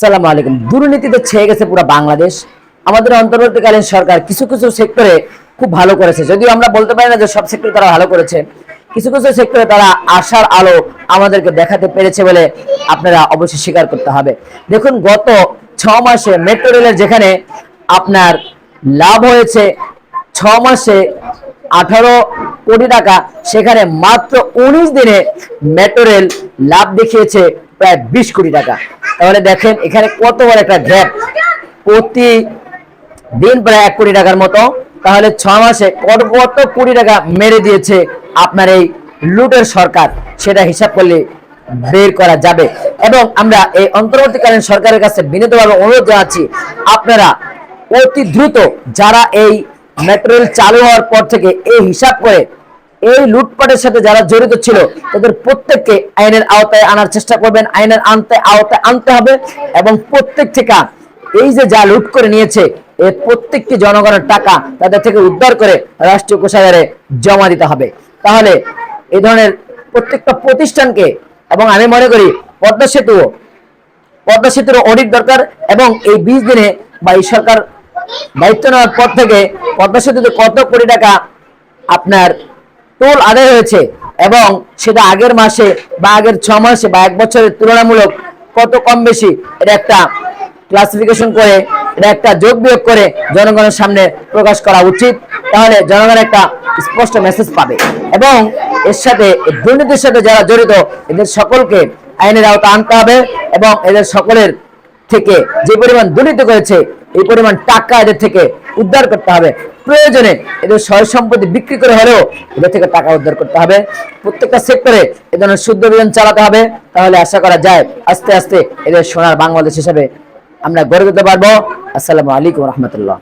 সালাম আলাইকুম। দুর্নীতিতে ছেয়ে গেছে পুরো বাংলাদেশ। আমাদের অন্তর্বর্তীকালীন সরকার কিছু কিছু সেক্টরে খুব ভালো করেছে। যদিও আমরা বলতে পারি না যে সব সেক্টরে তারা ভালো করেছে। কিছু কিছু সেক্টরে তারা আশার আলো আমাদেরকে দেখাতে পেরেছে বলে আপনারা অবশ্যই স্বীকার করতে হবে। দেখুন, গত ছ মাসে মেট্রো রেলের যেখানে আপনার লাভ হয়েছে, ছ মাসে আঠারো কোটি টাকা, সেখানে মাত্র উনিশ দিনে মেট্রো রেল লাভ দেখিয়েছে প্রায় বিশ কোটি টাকা। তাহলে দেখেন, এখানে কত বড় একটা গ্যাপ প্রতি দিন প্রায় এক কোটি টাকার মতো। তাহলে ছ মাসে কত কত কোটি টাকা মেরে দিয়েছে আপনার এই লুটের সরকার? সেটা হিসাব করলে বের করা যাবে। এবং আমরা এই অন্তর্বর্তীকালীন সরকারের কাছে বিনীতভাবে অনুরোধ জানাচ্ছি, আপনারা অতি দ্রুত যারা এই মেট্রো চালু হওয়ার পর থেকে এই হিসাব করে এই লুটপাটের সাথে যারা জড়িত ছিল, তাদের প্রত্যেককে আইনের আওতায় আনার চেষ্টা করবেন। আইনের আনতে আওতায় আনতে হবে এবং প্রত্যেক থেকে এই যে যা লুট করে নিয়েছে এর প্রত্যেকটি জনগণের টাকা তাদের থেকে উদ্ধার করে রাষ্ট্রীয় কোষাগারে জমা দিতে হবে। তাহলে এই ধরনের প্রত্যেকটা প্রতিষ্ঠানকে এবং আমি মনে করি পদ্মা সেতু, পদ্মা সেতুর অডিট দরকার এবং এই বিশ দিনে বা এই সরকার দায়িত্ব নেওয়ার পর থেকে পদ্মা সেতুতে কত কোটি টাকা আপনার টোল আদায় হয়েছে এবং সেটা আগের মাসে বা আগের ছ মাসে বা এক বছরের তুলনামূলক কত কম বেশি, এটা একটা ক্লাসিফিকেশন করে, এটা একটা যোগ বিয়োগ করে জনগণের সামনে প্রকাশ করা উচিত। তাহলে জনগণ একটা স্পষ্ট মেসেজ পাবে। এবং এর সাথে দুর্নীতির সাথে যারা জড়িত, এদের সকলকে আইনের আওতা আনতে হবে এবং এদের সকলের থেকে যে পরিমাণ দুর্নীতি করেছে, এই পরিমাণ টাকা এদের থেকে উদ্ধার করতে হবে। প্রয়োজনে এদের সয় সম্পত্তি বিক্রি করে হলেও এদের থেকে টাকা উদ্ধার করতে হবে। প্রত্যেকটা সেক্টরে এ ধরনের শুদ্ধ অভিযান চালাতে হবে। তাহলে আশা করা যায় আস্তে আস্তে এদের সোনার বাংলাদেশ হিসাবে আমরা গড়ে তুলতে পারব। আসসালামু আলাইকুম রহমতুল্লাহ।